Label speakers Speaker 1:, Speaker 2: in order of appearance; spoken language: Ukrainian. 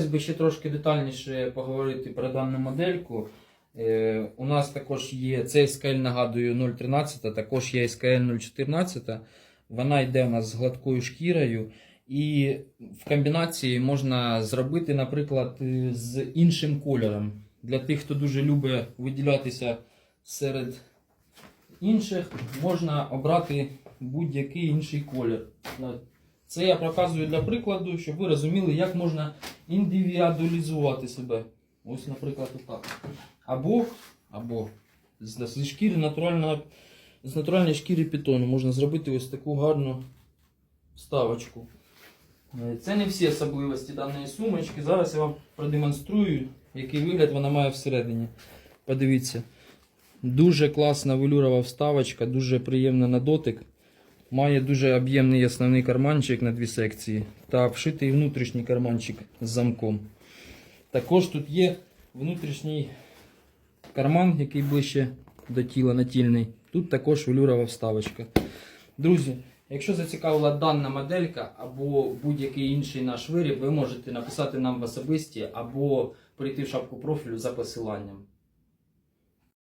Speaker 1: Хотілося б ще трошки детальніше поговорити про дану модельку. Е, у нас також є цей SKL, нагадую, 013, також є SKL 014. Вона йде у нас з гладкою шкірою. І в комбінації можна зробити, наприклад, е, з іншим кольором. Для тих, хто дуже любить виділятися серед інших, можна обрати будь-який інший колір. Це я показую для прикладу, щоб ви розуміли, як можна індивідуалізувати себе. Ось, наприклад, отак. Або, або з, шкіри натурального, з натуральної шкіри пітону можна зробити ось таку гарну вставочку. Е, Це не всі особливості даної сумочки. Зараз я вам продемонструю, який вигляд вона має всередині. Подивіться. Дуже класна велюрова вставочка, дуже приємна на дотик. Має дуже об'ємний основний карманчик на дві секції та вшитий внутрішній карманчик з замком. Також тут є внутрішній карман, який ближче до тіла натільний. Тут також велюрова вставочка. Друзі, якщо зацікавила дана моделька або будь-який інший наш виріб, ви можете написати нам в особисті або прийти в шапку профілю за посиланням.